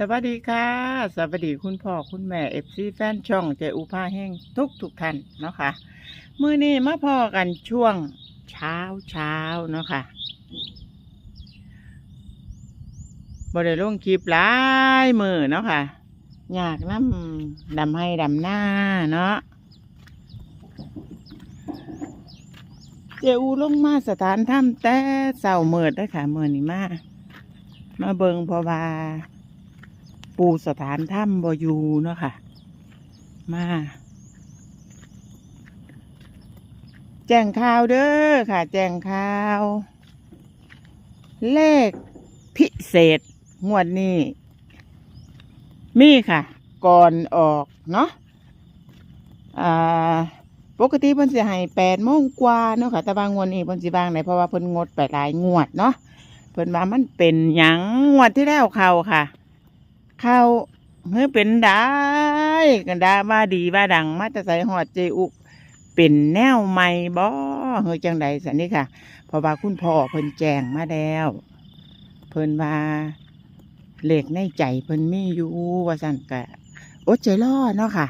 สวัสดีค่ะ สวัสดีคุณพ่อคุณแม่เอฟซีแฟนช่องเจอุภาแห้งทุกทุกท่านเนาะค่ะมื้อนี้มาพอกันช่วงเช้าเช้าเนาะค่ะบ่ได้ลงคลิปหลายมือเนาะค่ะ อยากน้ำดำให้ดำหน้าเนาะเจอูลงมาสถานถ้ำแต่เสาเมิดเด้ค่ะเมื่อนี้มามาเบิงพราะว่า ปูสถานถ้ำบอยูเนาะค่ะ มา แจ้งข่าวเด้อค่ะ แจ้งข่าว เลขพิเศษ งวดนี้ มีค่ะ ก่อนออก เนาะอ่าปกติเพิ่นสิให้แปดโมงกว่าเนาะค่ะ แต่บางงวดนี้เพิ่นสิบางไหนเพราะว่าเพิ่นงดไปหลายงวดเนาะเพิ่นว่ามันเป็นหยังงวดที่แล้วเข้าค่ะ ข้าเฮ้ยเป็นได้กันดาว่าดีว่าดัง มาแต่ใส่หอดเจอุเป็นแนวใหม่บ่เฮ้ยจังใดสันนี่ค่ะเพราะว่าคุณพ่อเพิ่นแจงมาแล้ว เพิ่นว่าเหลขในใจเพิ่นมีอยู่ว่าสั่นกะอดใจรอเนาะค่ะ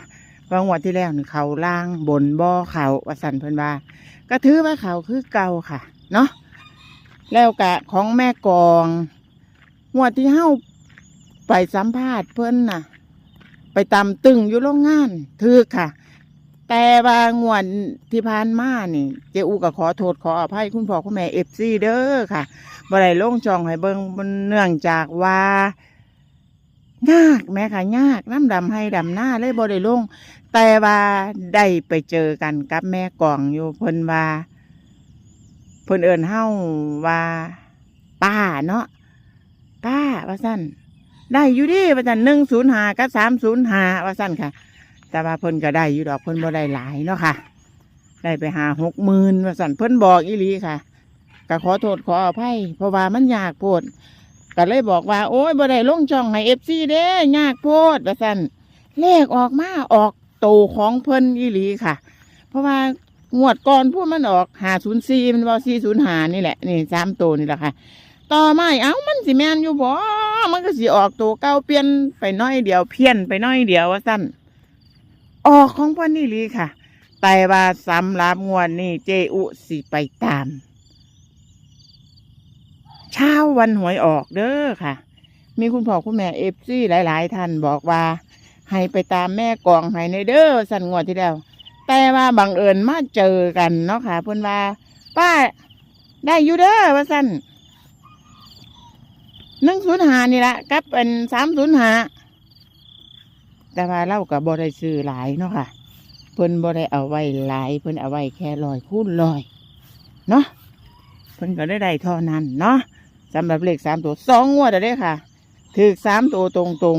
บางวันที่แล้วนี่เขาล่างบนบ่อเขาว่าสั่นเพิ่นว่าก็ถือว่าเขาคือเก่าค่ะ เนาะแล้วกะของแม่กองงวดที่เฮา ไปสัมภาษณ์เพิ่นน่ะ ไปตำตึงอยู่โรงงานถือค่ะ แต่ว่างวดที่ผ่านมานี่ เจอูก็ขอโทษขออภัยคุณพ่อคุณแม่เอฟซีเด้อค่ะบ่ได้ลงจองให้เบิ่งมันเนื่องจากว่ายากแม่ค่ะยากน้ำดำให้ดำหน้าเลยบ่ได้ลง แต่ว่าได้ไปเจอกันกับแม่กล่องอยู่เพิ่นว่าเพิ่นเอิ้นเฮ้าว่าป้าเนาะป้าว่าซั่น ได้อยู่ดิว่าสันหนึ่งศูนย์หากับสามศูนย์หาว่าสั้นค่ะ แต่ว่าเพิ่นก็ได้อยู่ดอกเพิ่นบ่ได้หลายเนาะค่ะ ได้ไปหาหกหมื่นว่าสั้นเพิ่นบอกอีหลีค่ะก็ขอโทษขออภัยเพราะว่ามันยากโพดก็เลยบอกว่า โอ้ยบ่ได้ลงช่องให้เอฟซีเด้ยากโพดว่าสั้นเลขออกมาออกโตของเพิ่นอีหลีค่ะ เพราะว่างวดก่อนพวกมันออกหาศูนย์สี่มันบอกสี่ศูนย์หานี่แหละนี่สามโตนี่แหละค่ะ ต่อมาเอ้ามันสิแมนอยู่บ่ มันก็สิออกตัวเก้าเปลี่ยนไปน้อยเดียวเพี้ยนไปน้อยเดียวว่าสั้นออกของพ่อนี่ลีค่ะแต่ว่าสำหรับงวดนี้เจอุสิไปตาม เช้าวันหวยออกเด้อค่ะ มีคุณพ่อคุณแม่เอฟซีหลาย ๆ ท่านบอกว่า ให้ไปตามแม่กองให้ในเด้อสั่นงวดที่แล้วแต่ว่าบังเอิญมาเจอกันเนาะค่ะเพิ่นว่า ป้าได้อยู่เด้อว่าสั่น หนึ่งศูนย์หานี่ละกับเป็นสามศูนย์หาแต่ว่าเรากับบได้ซื้อหลายเนาะค่ะ เพิ่นบได้เอาไว้หลาย เพิ่นเอาไว้แค่ลอยคูณลอยเนาะเพิ่นก็ได้ได้เท่านั้นเนาะสำหรับเลขสามตัวสองงวดอะเด้ค่ะถือสามตัวตรงตรง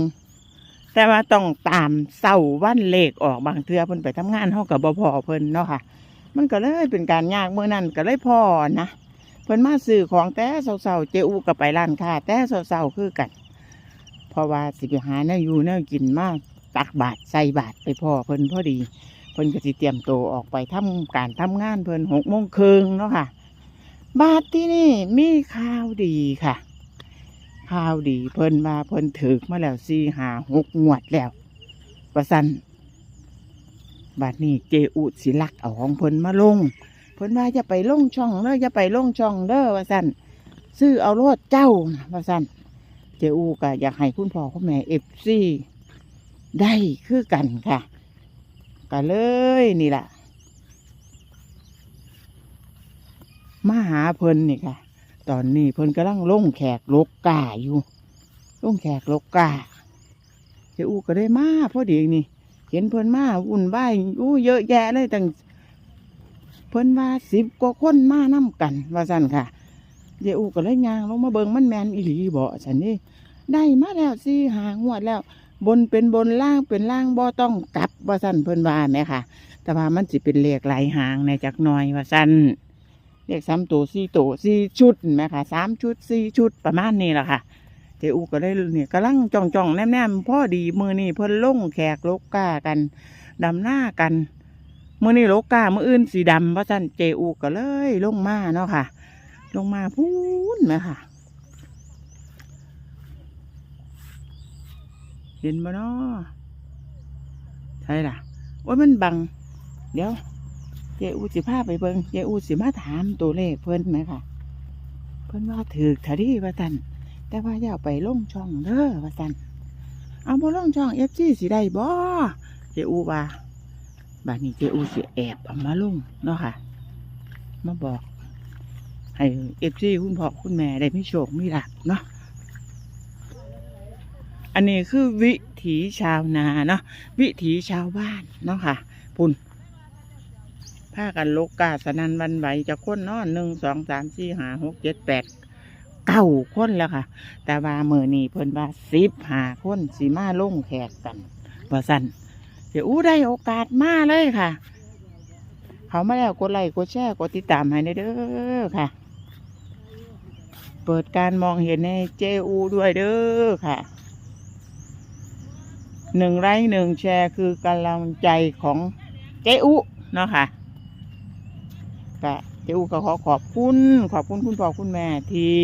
แต่ว่าต้องตามเสาวันเลขออกบางเทือเพิ่นไปทำงานเฮากับ่พอเพิ่นเนาะค่ะ มันก็เลยเป็นการยากเมื่อนั้นก็เลยพอนะ พิ่นมาซื้อของแต่เศร้าๆเจอูก็ไปร้านค้าแต่เศร้าๆคือกันเพราะว่าสิไปหาแนวอยู่แนวกินมาตักบาทใส่บาทไปพ่อเพิ่นพอดีเพิ่นก็สิเตรียมตัวออกไปทำการทำงานเพิ่นหกโมงครึ่งเนาะค่ะ บาทที่นี่มีข่าวดีค่ะข่าวดีเพิ่นว่าเพิ่นถึกมาแล้วสี่หาหกงวดแล้วประสันบาทนี้เจอุสิลักเอาของเพิ่นมาลง เพิ่นว่าจะไปล่งช่องเด้อจะไปล่งช่องเด้อว่าสั่นซื้อเอารถเจ้านะว่าสั่นเจอูก็อยากให้คุณพ่อคุณแม่เอฟซีได้คือกันค่ะก็เลยนี่แหละมาหาเพิ่นนี่ค่ะ ตอนนี้เพิ่นกำลังลงแขกลกกาอยู่ลงแขกลกกาเจอูก็ได้มาพอดีนี่ เห็นเพิ่นมาวุ่นวายอู้เยอะแยะเลยตั้ง เพิ่นว่าสิบกว่าคนมานํกัน ว่าสั่นค่ะเยอูก็เลยยางลงมาเบิงมันแมนอีหลีบ่ฉันนี่ได้มาแล้วสิหางวดแล้ว บนเป็นบนล่างเป็นล่างบ่ต้องกลับว่าสั่นเพิ่นว่าแหมค่ะ แต่ว่ามันสิเป็นเลขหลายหางในจักหน่อยว่าสั่นเลขสามตัวสี่ตัวสี่ชุดแหมค่ะสามชุดสี่ชุดประมาณนี้แหละค่ะเจอูก็เลยเนี่ยกำลังจ้องจ้องแนมแนมพ่อดีมือนี่เพิ่นลงแขกลกก้ากันดำหน้ากัน มื่อนี้โลกามื่ออื่นสีดำเพราะสั้นเจอูก็เลยลงมาเนาะค่ะ ลงมาพูนไหมค่ะ เห็นบ่เนาะใช่ล่ะโอ้ยมันบัง เดี๋ยว เจอูสิพาไปเบิงเจอูสิมาถามตัวเลขเพิ่นไหมค่ะเพิ่นว่าถือถาดีว่าสันแต่ว่าอย่าไปลงช่องเด้อว่าสันเอาบ่ลงช่องเอฟซีสิได้บ่เจอูว่า บาดนี้เจอูสิแอบเอามาลุ่งเนาะค่ะ มาบอก ให้เอฟซีคุณพ่อคุณแม่ได้ไมีโชคมีลาภเนาะ อันนี้คือวิถีชาวนาเนาะ วิถีชาวบ้านเนาะค่ะปุ่นพากันลกกาสนันวันไหวจะคนนาะหนึ่งสองสามสี่ห้าหกเจ็ดแปดเก้าคนแล้วค่ะ แต่ว่าเมื่อนี้เพิ่นว่าสิบห้าคนสีมาลงแขกกันว่าสัน เดี๋ยวอู้ได้โอกาสมาเลยค่ะ เขามาแล้วกดไลค์กดแชร์กดติดตามให้ในเด้อค่ะ เปิดการมองเห็นในเจอูด้วยเด้อค่ะหนึ่งไลค์หนึ่งแชร์คือกำลังใจของเจอูเนาะค่ะก็เจอูก็ขอขอบคุณขอบคุณคุณพ่อคุณแม่ที่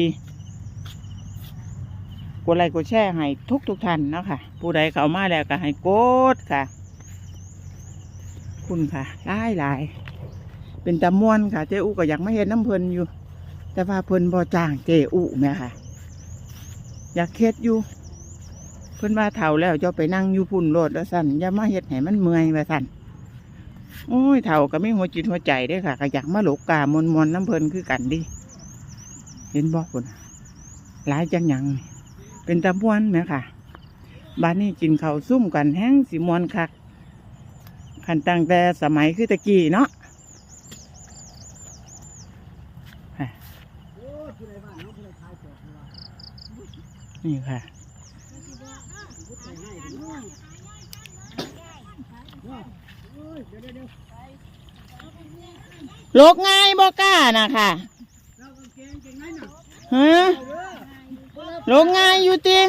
กดไลค์กดแชร์ให้ทุกทุกท่านเนาะค่ะ ผู้ใดเข้ามาแล้วก็ให้กดค่ะ คุณค่ะหลายหลายเป็นตะมวนค่ะ เจอูก็อยากมาเห็นน้ำเพลินอยู่ แต่ว่าเพลินบ่จ้างเจอูแม่ค่ะ อยากเฮ็ดอยู่ เพิ่นว่าเฒ่าแล้วจ้าไปนั่งอยู่พุ่นโลดแล้วสั่นอย่ามาเฮ็ดให้มันเมื่อยว่าสั่นโอ้ยเฒ่าก็ไมีหัวจิตหัวใจเด้ค่ะก็อยากมาหลกกามวนมวนน้ำเพลินคือกันดิเห็นบ่พุ่นหลายจังหยังเป็นตะมวนแม่ค่ะบ้านนี้กินข้าวซุ่มกันแห้งสิมวนคัก ขันตั้งแต่สมัยคือตะกี้เนาะนี่ค่ะโลกง่ายบ่กล้านะค่ะฮะโลกง่ายอยู่ติ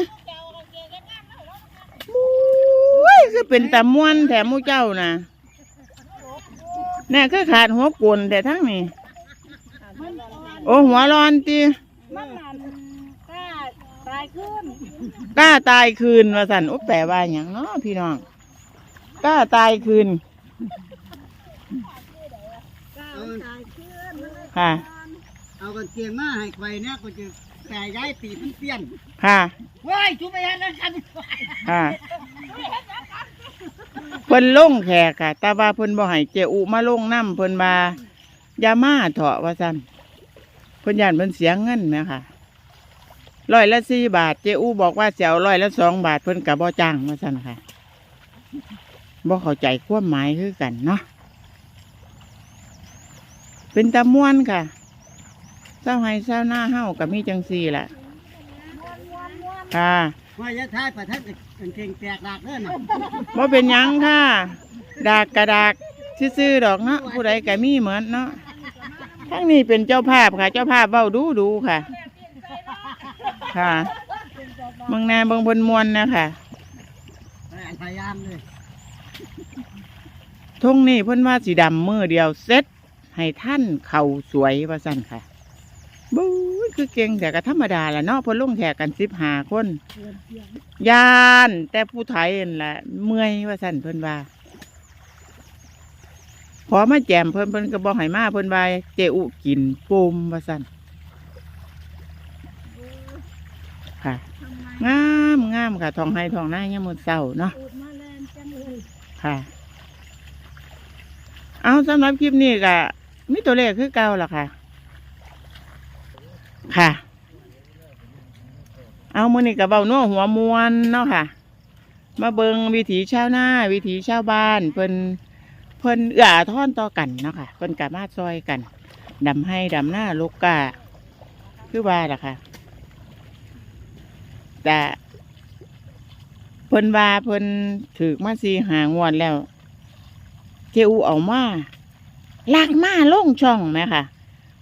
คือเป็นตะมวนแถมหมูเจ้านะเนี่ยคือขาดหัวกลนแต่ทั้งนี้ โอ้หัวร้อนติมันนั่นกล้าตายขึ้นกล้าตายคืนว่าสันอุยแปลว่าอย่างเนาะพี่น้องกล้าตายคืน กล้าตายขึ้นมันเลยค่ะ เอากันเกียงมาให้ไฟเนี่ยก็จะแต่ย้ายตีมันเปลี่ยนค่ะ ว้ายชุบไปยันแล้วกันค่ะเเพิ่นลงแขกค่ะแต่ว่าเพิ่นบ่ให้เจอุมาลงน้ำเพิ่นว่าอย่ามาเถาะว่าซั่นเพิ่นย่านเพิ่นเสียเงินแหมค่ะร้อยละสี่บาท เจอุบอกว่าจะเอาร้อยละสองบาทเพิ่นก็บ่จ้างว่าซั่นค่ะบ่เข้าใจความหมายคือกันเนาะเป็นตะม่วนค่ะเศร้าให้เศร้าหน้าเฮาก็มีจังซี่ล่ะค่ะ ว่าจะท้ายประทัด กันเก่งแตกหลักเด้อน่ะว่าเป็นหยังค่ะ ดากกระดากซื่อๆดอกเนาะผู้ใดก็มีเหมือนเนาะทั้งนี้เป็นเจ้าภาพค่ะ เจ้าภาพเบ้าดูดูๆค่ะ ค่ะเมืองแนาเมืองบนมวนนะค่ะพยายามเลยทุ่งนี่เพิ่นว่าสีดำมือเดียวเซ็ตให้ท่านเข่าสวยว่าสั่นค่ะบู๊ย คือเก่งแต่ก็ธรรมดาละเนาะเพิ่นลงแขกกันสิบห้าคนยานแต่ผู้ไทยนั่นแหละเมื่อยว่าสั่นเพิ่นว่าพอมาแจมเพิ่นเพิ่นก็บอกให้มาเพิ่นว่าเจอุกินปูมว่าสั่นค่ะทำไมงามงามค่ะทองให้ทองหน้าเนี่ยามมือเศร้าเนาะอูดมาแลนจังเลยค่ะ เอาสำหรับคลิปนี้ก็มีตัวเลขคือเก่าล่ะค่ะ ค่ะ เอามือนี้กับเบานัวหัวมวนเนาะค่ะ มาเบิงวิถีชาวนาวิถีชาวบ้านเพิ่นเพิ่นเอื้อท่อนต่อกันเนาะค่ะเพิ่นกามาซอยกันดำให้ดำหน้าลูกกาคือว่าล่ะค่ะ แต่เพิ่นว่าเพิ่นถือมาสีหางวดแล้ว เจอูเอามาลากมาลงช่องไหมค่ะ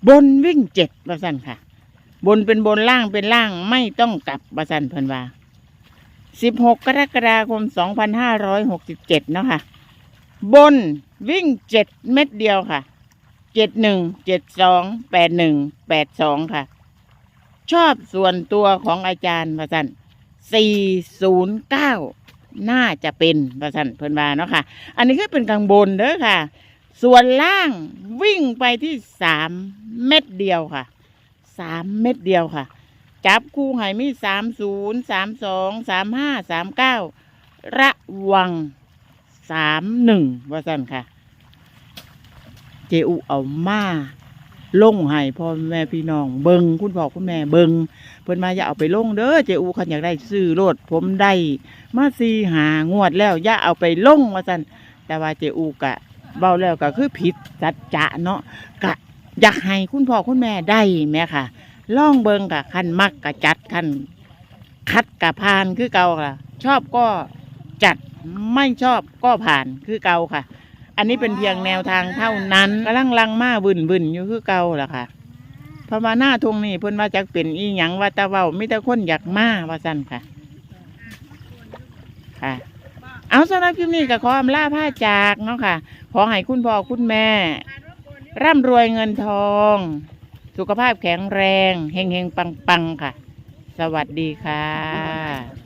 บนวิ่งเจ็ดว่าสั่นค่ะ บนเป็นบนล่างเป็นล่างไม่ต้องกลับว่าสั่นเพิ่นว่าสิบหกกรกฎาคมสองพันห้าร้อยหกสิบเจ็ดเนาะค่ะ บนวิ่งเจ็ดเม็ดเดียวค่ะเจ็ดหนึ่งเจ็ดสองแปดหนึ่งแปดสองค่ะ ชอบส่วนตัวของอาจารย์ว่าสั่นสี่ศูนย์เก้าน่าจะเป็นประสันเพิ่นว่าเนาะค่ะ อันนี้คือเป็นกลางบนเด้อค่ะ ส่วนล่างวิ่งไปที่สามเม็ดเดียวค่ะ สามเม็ดเดียวค่ะ จับคู่ให้มีสามศูนย์สามสองสามห้าสามเก้าระวังสามหนึ่งว่าสั่นค่ะ เจอุเอามาลงให้พ่อแม่พี่น้องเบิงคุณพ่อคุณแม่เบิงเพิ่นมาอย่าเอาไปลงเด้อเจอุคันอยากได้ซื้อรถผมได้มาซีหางวดแล้วอย่าเอาไปลงว่าสั่นแต่ว่าเจอุกะเบาแล้วก็คือผิดจัดจะเนาะกะ อยากให้คุณพ่อคุณแม่ได้แม่ค่ะล่องเบิงกะคันมักกะจัดคันคัดกะพานคือเก่าค่ะ ชอบก็จัดไม่ชอบก็ผ่านคือเก่าค่ะ อันนี้เป็นเพียงแนวทางเท่านั้นกำลังลังมาบึนบึนอยู่คือเก่าล่ะค่ะพราะว่าหน้าทงนี่เพิ่นว่าจักเป็นอีหยังว่าตะเว้ามิต่คนอยากมาว่าซั่นค่ะ ค่ะ เอาสำหรับคลิปนี้ก็ขออำลาผ้าจากเนาะค่ะ ขอให้คุณพ่อคุณแม่ ร่ำรวยเงินทอง สุขภาพแข็งแรง เฮงเฮงปังปังค่ะ สวัสดีค่ะ